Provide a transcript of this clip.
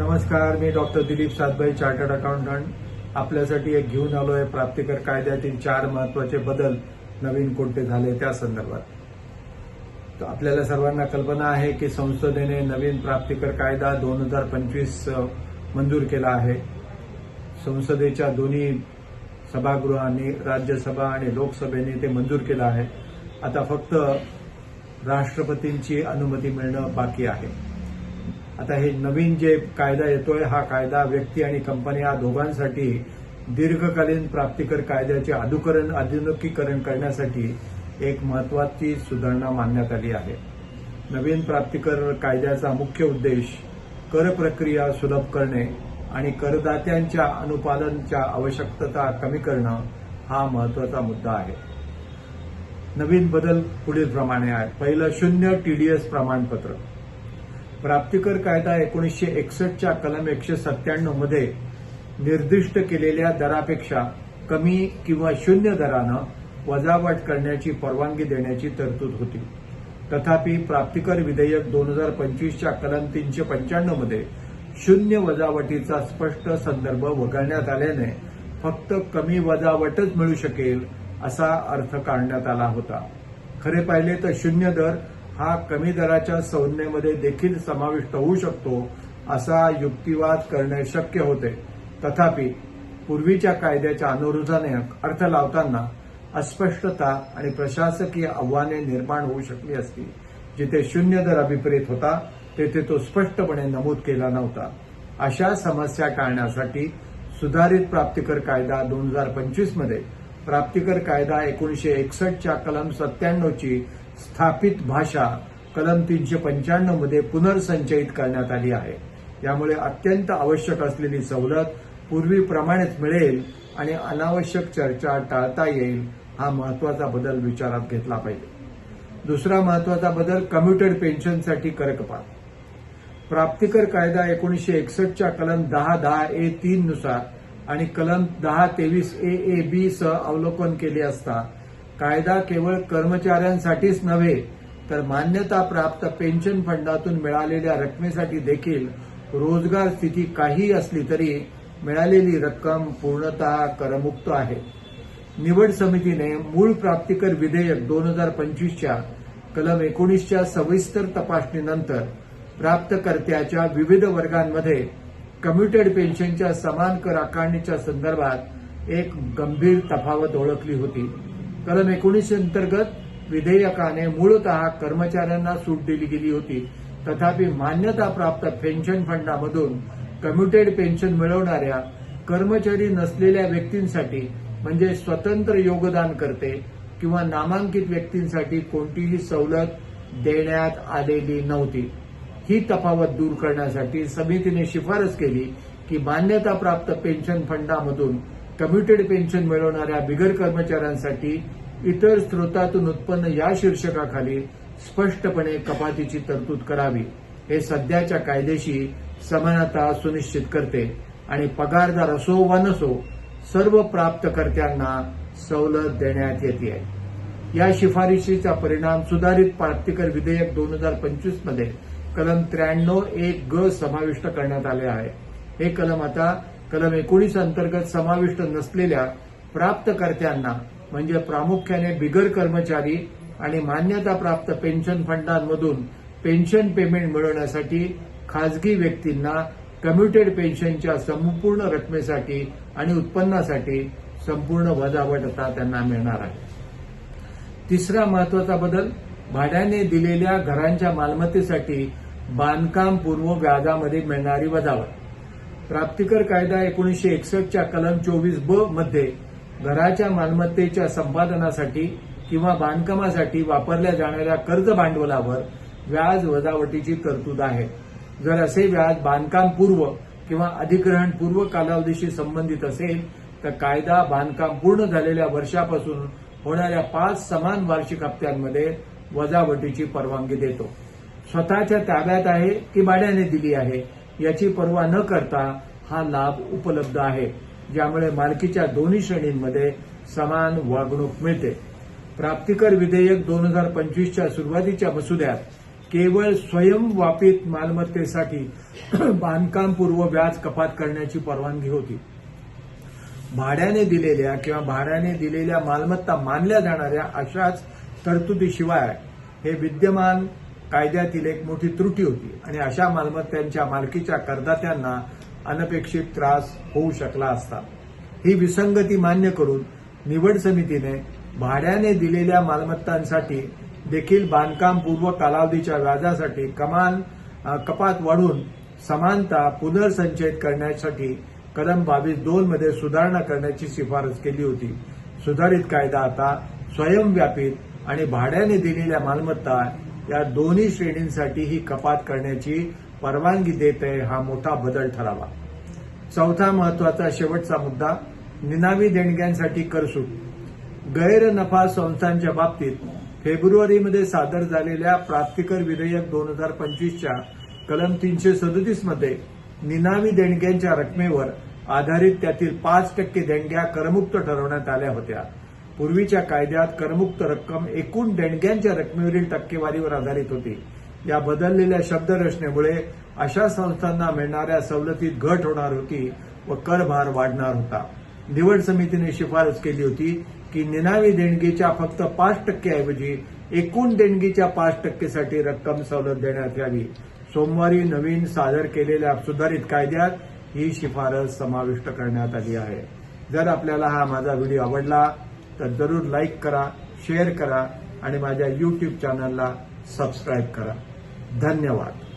नमस्कार मी doctor Dilip Satbhai chartered accountant. आपल्यासाठी एक घेऊन आलो आहे प्राप्तिकर कायद्यातील चार महत्त्वाचे बदल नवीन कोणते झाले त्या संदर्भात. तर आपल्याला सर्वांना कल्पना आहे की संसदेने नवीन प्राप्तिकर कायदा दोन हजार पंचवीस मंजूर केला आहे. संसदेच्या दोन्ही सभागृहांनी राज्यसभा आणि लोकसभेने ते मंजूर केलं आहे. आता फक्त राष्ट्रपतींची अनुमती मिळणं बाकी आहे. आता हे नवीन जे कायदा येतोय हा कायदा व्यक्ती आणि कंपनी या दोघांसाठी दीर्घकालीन प्राप्तिकर कायद्याचे अधुकरण आधुनिकीकरण करण्यासाठी एक महत्वाची सुधारणा मानण्यात आली आहे. नवीन प्राप्तिकर कायद्याचा मुख्य उद्देश कर प्रक्रिया सुलभ करणे आणि करदात्यांच्या अनुपालनच्या आवश्यकता कमी करणं हा महत्त्वाचा मुद्दा आहे. नवीन बदल पुढील प्रमाणे आहे पहिलं शून्य टीडीएस प्रमाणपत्र. प्राप्तिकर कायदा एकोणीसशे एकसष्टच्या कलम एकशे सत्त्याण्णवमध्ये निर्दिष्ट केलेल्या दरापेक्षा कमी किंवा शून्य दरानं वजावट करण्याची परवानगी देण्याची तरतूद होती. तथापि प्राप्तिकर विधेयक दोन हजार पंचवीसच्या कलम तीनशे पंच्याण्णवमध्ये शून्य वजावटीचा स्पष्ट संदर्भ वगळण्यात आल्याने फक्त कमी वजावटच मिळू शकेल असा अर्थ काढण्यात आला होता. खरे पाहिले तर शून्य दर हा कमी दराच्या संज्ञेमध्ये देखील समाविष्ट होऊ शकतो असा युक्तिवाद करणे शक्य होते. तथापि पूर्वीच्या कायद्याच्या अनुरोधाने अर्थ लावताना अस्पष्टता आणि प्रशासकीय आव्हाने निर्माण होऊ शकली असती. जिथे शून्य दर अभिप्रेत होता तेथे तो स्पष्टपणे नमूद केला नव्हता. अशा समस्या टाळण्यासाठी सुधारित प्राप्तिकर कायदा दोन हजार पंचवीसमध्ये प्राप्तिकर कायदा एकोणीशे एकसष्टच्या कलम सत्त्याण्णवची स्थापित भाषा कलम तीनशे पंच्याण्णवमध्ये पुनर्संचयित करण्यात आली आहे. यामुळे अत्यंत आवश्यक असलेली सवलत पूर्वीप्रमाणेच मिळेल आणि अनावश्यक चर्चा टाळता येईल हा महत्त्वाचा बदल विचारात घेतला पाहिजे. दुसरा महत्त्वाचा बदल कम्युटेड पेन्शनसाठी कर कपात प्राप्तिकर कायदा एकोणीशे एकसष्टच्या कलम दहा दहा ए तीन नुसार आणि कलम दहा तेवीस ए ए बी सह अवलोकन केले असता कायदा केवळ कर्मचाऱ्यांसाठीच नव्हे तर मान्यता प्राप्त पेन्शन फंडातून मिळालेल्या रकमेसाठी देखील रोजगार स्थिती काही असली तरी मिळालेली रक्कम पूर्णतः करमुक्त आहे. निवड समितीने मूळ प्राप्तिकर विधेयक दोन हजार पंचवीसच्या कलम एकोणीसच्या सविस्तर तपासणीनंतर प्राप्तकर्त्याच्या विविध वर्गांमध्ये कम्युटेड पेन्शनच्या समान कर आकारणीच्या संदर्भात एक गंभीर तफावत ओळखली होती. कलम एकोणीसशे अंतर्गत विधेयकाने मूळतः कर्मचाऱ्यांना सूट दिली गेली होती. तथापि मान्यता प्राप्त पेन्शन फंडामधून कम्युटेड पेन्शन मिळवणाऱ्या कर्मचारी नसलेल्या व्यक्तींसाठी म्हणजे स्वतंत्र योगदान करते किंवा नामांकित व्यक्तींसाठी कोणतीही सवलत देण्यात आलेली नव्हती. ही तफावत दूर करण्यासाठी समितीने शिफारस केली की मान्यता प्राप्त पेन्शन फंडामधून कम्युटेड पेन्शन मिळवणाऱ्या बिगर कर्मचाऱ्यांसाठी इतर स्रोतातून उत्पन्न या शीर्षकाखाली स्पष्टपणे कपातीची तरतूद करावी. हे सध्याच्या कायदेशी समानता सुनिश्चित करते आणि पगारदार असो वा नसो सर्व प्राप्तकर्त्यांना सवलत देण्यात येते या शिफारशीचा परिणाम सुधारित प्राप्तिकर विधेयक दोन हजार पंचवीसमध्ये कलम त्र्याण्णव एक ग समाविष्ट करण्यात आले आहे. हे कलम आता कलम एकोणीस अंतर्गत समाविष्ट नसलेल्या प्राप्तकर्त्यांना म्हणजे प्रामुख्याने बिगर कर्मचारी आणि मान्यता प्राप्त पेन्शन फंडांमधून पेन्शन पेमेंट मिळवण्यासाठी खासगी व्यक्तींना कम्युटेड पेन्शनच्या संपूर्ण रकमेसाठी आणि उत्पन्नासाठी संपूर्ण वजावट आता त्यांना मिळणार आहे. तिसरा महत्त्वाचा बदल भाड्याने दिलेल्या घरांच्या मालमत्तेसाठी बांधकाम पूर्व व्याजामध्ये मिळणारी वजावट. प्राप्तिकर कायदा एकोणीसशे एकसष्टच्या कलम चोवीस ब मध्ये घराच्या मालमत्तेच्या संपादनासाठी किंवा बांधकामासाठी वापरल्या जाणाऱ्या कर्ज भांडवलावर व्याज वजावटीची तरतूद आहे. जर असे व्याज बांधकाम पूर्व किंवा अधिग्रहण पूर्व कालावधीशी संबंधित असेल तर कायदा बांधकाम पूर्ण झालेल्या वर्षापासून होणाऱ्या पाच समान वार्षिक हप्त्यांमध्ये वजावटीची परवानगी देतो. स्वतःच्या ताब्यात आहे की भाड्याने दिली आहे. याची पर्वा न करता हा लाभ उपलब्ध आहे ज्यामुळे मालकीच्या दोन्ही श्रेणींमध्ये समान वागणूक मिळते. प्राप्तिकर विधेयक दोन हजार पंचवीसच्या सुरुवातीच्या मसुद्यात केवळ स्वयंवापित मालमत्तेसाठी बांधकामपूर्व व्याज कपात करण्याची परवानगी होती. भाड्याने दिलेल्या किंवा भाड्याने दिलेल्या मालमत्ता मानल्या जाणाऱ्या अशाच तरतुदीशिवाय हे विद्यमान कायद्यातील एक मोठी त्रुटी होती आणि अशा मालमत्तांच्या मालकीच्या करदात्यांना अनपेक्षित त्रास होऊ शकला असता. ही विसंगती मान्य करून निवड समितीने भाड्याने दिलेल्या मालमत्तांसाठी देखील बांधकामपूर्व कालावधीच्या व्याजासाठी कमान कपात वाढून समानता पुनर्संचयित करण्यासाठी कलम बावीस दोन मध्ये सुधारणा करण्याची शिफारस केली होती. सुधारित कायदा आता स्वयंव्यापित आणि भाड्याने दिलेल्या मालमत्ता या दोन्ही श्रेणींसाठी ही कपात करण्याची परवानगी देत आहे हा मोठा बदल ठरावा. चौथा महत्त्वाचा शेवटचा मुद्दा निनावी देणग्यांसाठी करसूट गैर नफा संस्थांच्या बाबतीत फेब्रुवारीमध्ये सादर झालेल्या प्राप्तिकर विधेयक दोन हजार पंचवीसच्या कलम तीनशे सदतीसमध्ये निनावी देणग्यांच्या रकमेवर आधारित त्यातील पाच टक्के देणग्या करमुक्त ठरवण्यात आल्या होत्या. पूर्वीच्या कायद्यात करमुक्त रक्कम एकूण देणग्यांच्या रकमेवरील टक्केवारीवर आधारित होती. या बदललेल्या शब्दरचनेमुळे अशा संस्थांना मिळणाऱ्या सवलतीत घट होणार होती व करभार वाढणार होता. निवड समितीने शिफारस केली होती की निनावी देणगीच्या फक्त पाच टक्केऐवजी एकूण देणगीच्या पाच टक्केसाठी रक्कम सवलत देण्यात यावी. सोमवारी नवीन सादर केलेल्या सुधारित कायद्यात ही शिफारस समाविष्ट करण्यात आली आहे. जर आपल्याला हा माझा व्हिडिओ आवडला तर जरूर लाईक करा शेअर करा आणि माझ्या यूट्यूब चॅनलला सबस्क्राईब करा. धन्यवाद.